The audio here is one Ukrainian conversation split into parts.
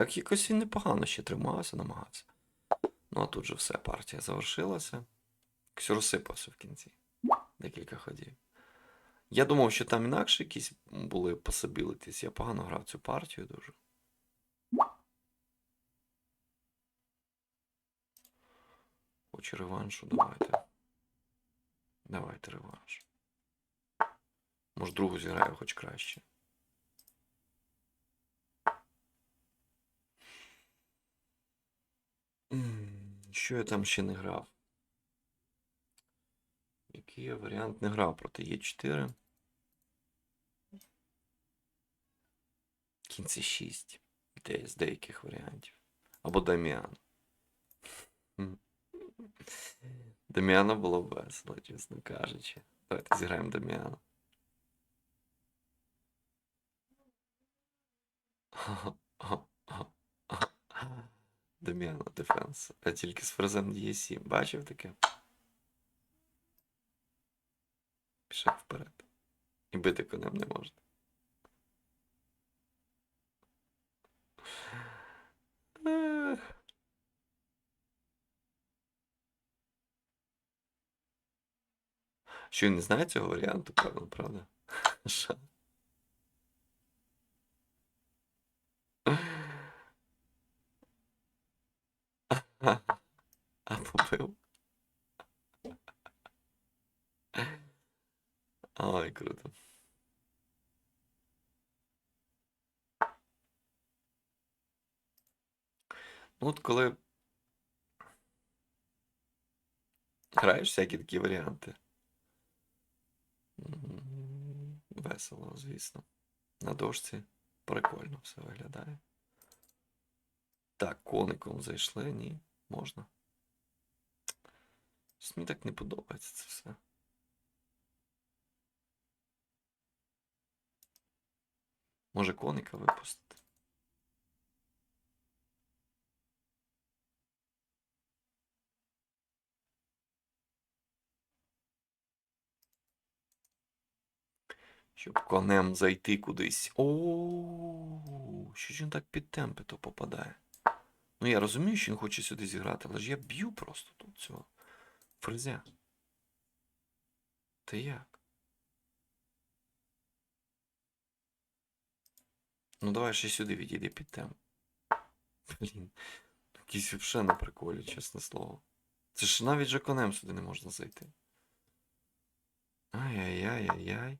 Так якось він непогано ще тримався, намагався. Ну а тут же все, партія завершилася. Якось розсипався в кінці. Декілька ходів. Я думав, що там інакше якісь були possibilities. Я погано грав цю партію дуже. Хочу реваншу, давайте. Давайте реванш. Може, другу зіграю хоч краще. Що я там ще не грав? Який я варіант не грав проти Е4? Кінці 6. Де з деяких варіантів. Або Даміан. Даміана було весело, чесно кажучи. Давайте зіграємо Даміана. Даміана Дефенс. А тільки з фрезем DSC. Бачив таке? Пішов вперед. І бити конем не можна. Що він не знає цього варіанту, певно, правда? Що? А побив. Ой, круто. Ну, от коли граєш всякі такі варіанти. Весело, звісно. На дошці прикольно все виглядає. Так, коником зайшли, ні, можна. Щось Мені так не подобається це все. Може коника випустити. Щоб конем зайти кудись. О, що ж він так під темпи то попадає? Ну я розумію, що він хоче сюди зіграти, але ж я б'ю просто тут цього фрезя. Та як? Ну давай ще сюди відійди під темп. Блін. Якийсь взагалі на приколі, чесне слово. Це ж навіть же конем сюди не можна зайти. Ай-яй-яй-яй-яй.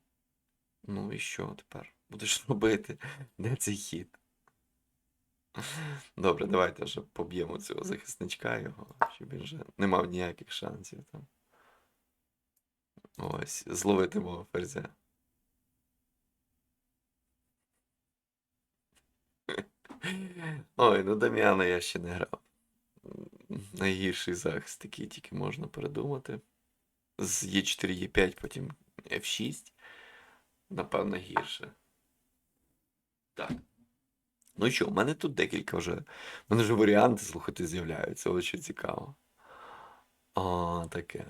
Ну і що тепер? Будеш робити? Де цей хід? Добре, давайте вже поб'ємо цього захисничка його, щоб він вже не мав ніяких шансів там. Ось, зловити мого ферзя. Ой, ну Дам'яна я ще не грав. Найгірший захист, який тільки можна придумати. З Е4, Е5, потім F6. Напевно, гірше. Так. Ну що, в мене тут декілька вже. В мене вже варіанти, слухайте, з'являються. Ось що цікаво. А, таке.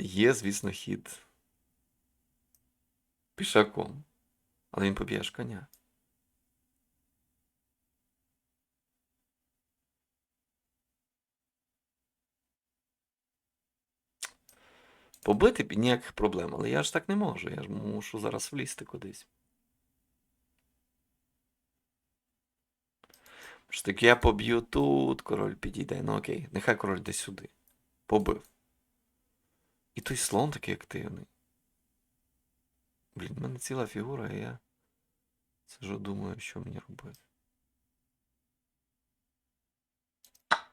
Є, звісно, хід пішаком. Але він поб'є ж коня. Побити ніяких проблем, але я ж так не можу. Я ж мушу зараз влізти кудись. Ж таки я поб'ю тут, король підійде. Ну окей, нехай король десь сюди. Побив. І той слон такий активний. Блін, в мене ціла фігура, і я сижу, думаю, що мені робити.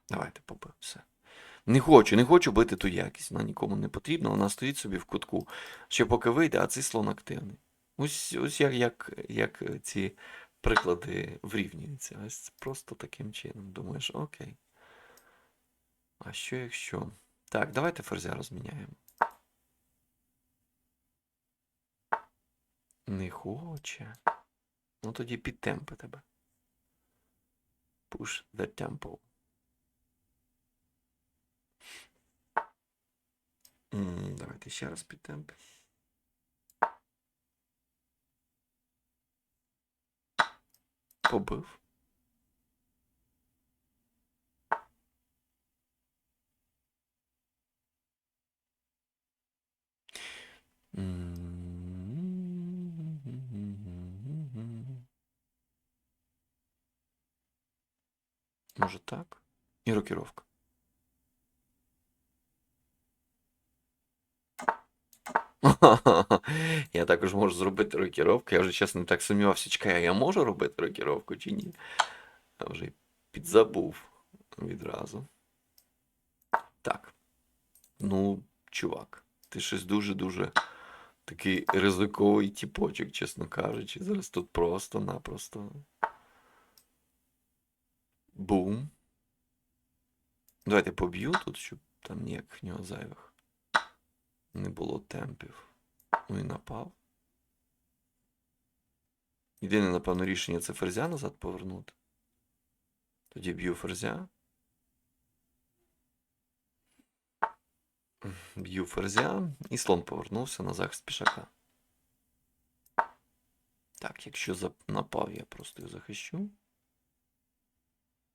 Давайте побив, все. Не хочу, не хочу бити ту якість, вона нікому не потрібна, вона стоїть собі в кутку. Ще поки вийде, а цей слон активний. Ось, ось як, як, як ці приклади врівнюються. Ось просто таким чином. Думаєш, окей. А що якщо? Так, давайте ферзя розміняємо. Не хоче. Ну тоді підтемпи тебе. Push the tempo. Давайте ще раз підтемпи. Побив. Може так? І рокіровка. Я також можу зробити рокіровку. Я вже чесно так сумнівався. Чекай, а я можу робити рокіровку чи ні? Я вже підзабув відразу. Так. Ну, чувак, ти щось дуже-дуже такий ризиковий тіпочок, чесно кажучи. Зараз тут просто-напросто. Бум. Давайте поб'ю тут, щоб там ніяких в нього зайвих не було темпів. Ну і напав. Єдине, напевно, рішення це ферзя назад повернути. Тоді б'ю ферзя. Б'ю ферзя, і слон повернувся на захист пішака. Так, якщо напав, я просто його захищу.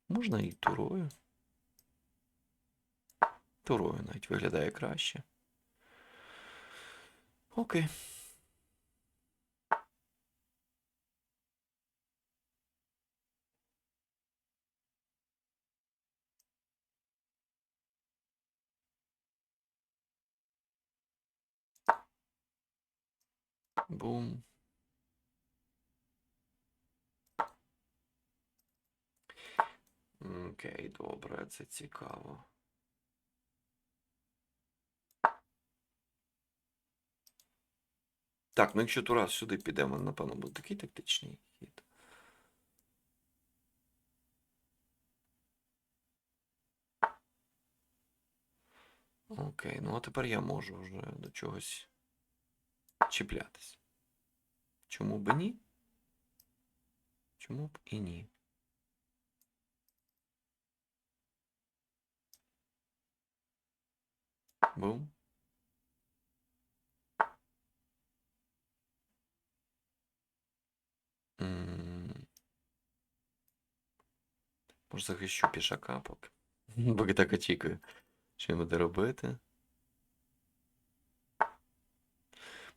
Можна і турою. Турою навіть виглядає краще. Окей. Бум. Окей, добре, це цікаво. Так, ну якщо Турас сюди підемо, напевно, буде такий тактичний хід. Окей, ну а тепер я можу вже до чогось чіплятись. Чому б ні? Чому б і ні? Бум. Може захищу пішака поки. Поки так очікую. Що він буде робити?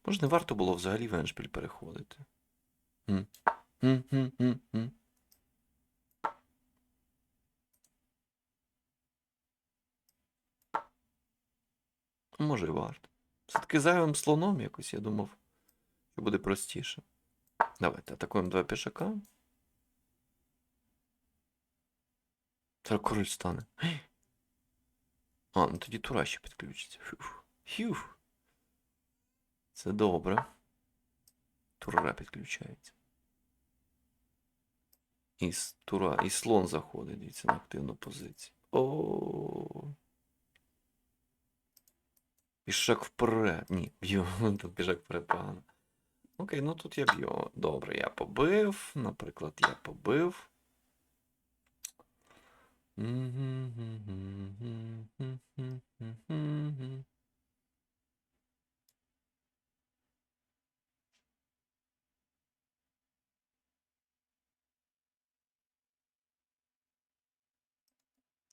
Може, не варто було взагалі в Еншпіль переходити. М. Може, і варто. Все-таки зайвим слоном якось, я думав, що буде простіше. Давайте атакуємо два пішака. Зараз король стане. А, ну тоді тура ще підключиться. Фух. Це добре. Тура підключається. І тура, і слон заходить, дивіться, на активну позицію. О. Пішак вперед. Ні, б'ю. Тут пішак вперед погано. Окей, ну тут я б'ю. Добре, я побив. Наприклад, я побив.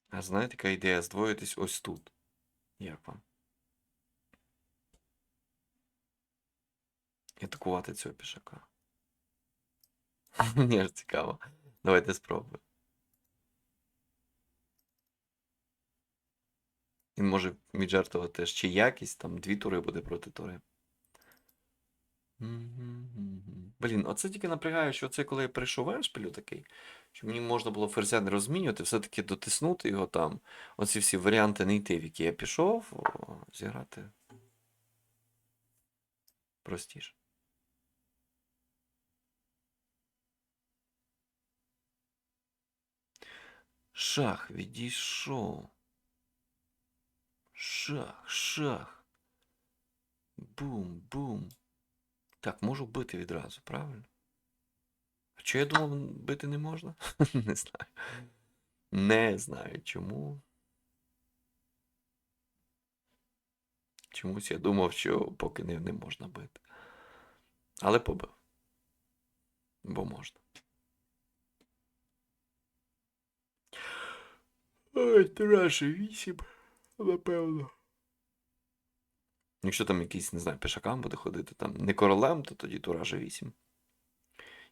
А знаєте, яка ідея здвоїтись ось тут? Як вам? І атакувати цього пішака. Мені ж цікаво. Давайте спробуємо. Він може віджартувати теж чи якість, там дві тури буде проти тури. Блін, оце тільки напрягає, що це коли я прийшов в Еншпілю такий, що мені можна було ферзя не розмінювати, все-таки дотиснути його там. Оці всі варіанти не йти, в які я пішов, о, зіграти простіше. Шах відійшов. Шах, шах. Бум, бум. Так, можу бити відразу, правильно? А чого я думав, бити не можна? не знаю. Не знаю чому. Чомусь я думав, що поки не, не можна бити. Але побив. Бо можна. Ой, Тараше, вісім, напевно. Якщо там якийсь, не знаю, пішакам буде ходити, там не королем, то тоді Тураже 8.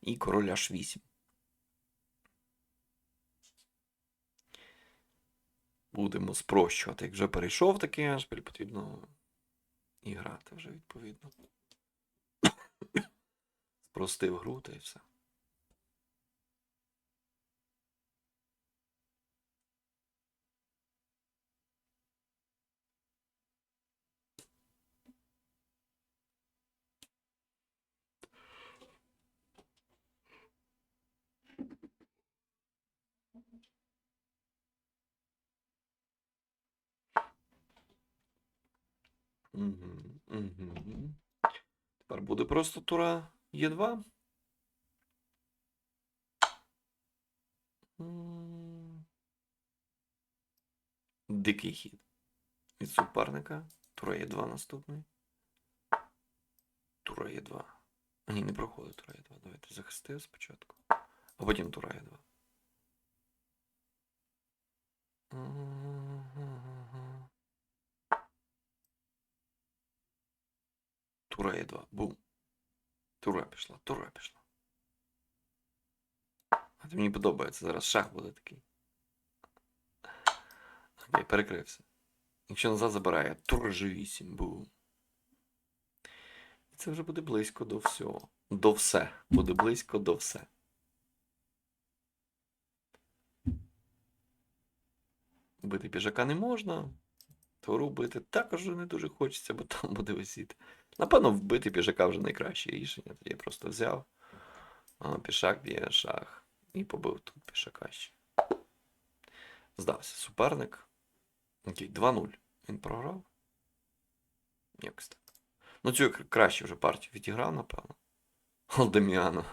І король аж 8. Будемо спрощувати. Як вже перейшов такий ашпіль, потрібно і грати вже відповідно. Спростив гру та і все. Тепер буде просто тура Е2. Дикий хід. Від суперника. Тура Е2 наступний. Тура Е2. Ні, не проходить тура Е2. Давайте захистив спочатку. А потім тура Е2. Тура Е2. Бум. Тура пішла, тура пішла. А мені подобається. Зараз шах буде такий. Окей, перекрився. Якщо назад забирає, тура G8. Бум. І це вже буде близько до всього. До все. Буде близько до все. Бити піжака не можна. Туру бити також не дуже хочеться, бо там буде висіти. Напевно, вбити піжака вже найкраще рішення. Тоді я просто взяв. Пішак б'є шах. І побив тут пішака ще. Здався суперник. Окей, 2-0. Він програв. Якось так. Ну, цю краще вже партію відіграв, напевно. Алдеміано.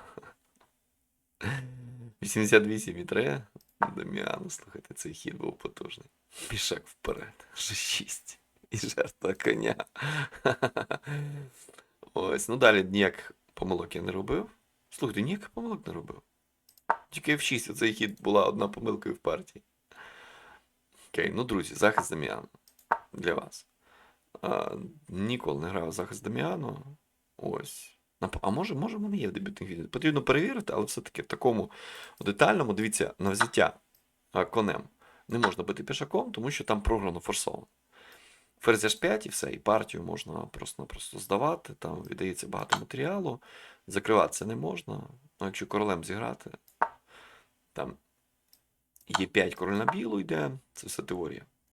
88,3. Деміано, слухайте, цей хід був потужний. Пішак вперед. G6. І жертва коня. Ось, ну далі ніяк помилок я не робив. Слухайте, ніяких помилок не робив. Тільки F6, оцей хід була одна помилка в партії. Окей, ну друзі, захист Даміану. Для вас. А, ніколи не грав захист Даміану. Ось. А може, може, в мене є в дебютних відео. Потрібно перевірити, але все-таки в такому детальному, дивіться, на взяття конем не можна бити пішаком, тому що там програно форсовано. Ферзь H5 і все, і партію можна просто-напросто здавати, там віддається багато матеріалу, закриватися не можна. Ну, якщо королем зіграти, там є 5 король на білу йде, це все теорія.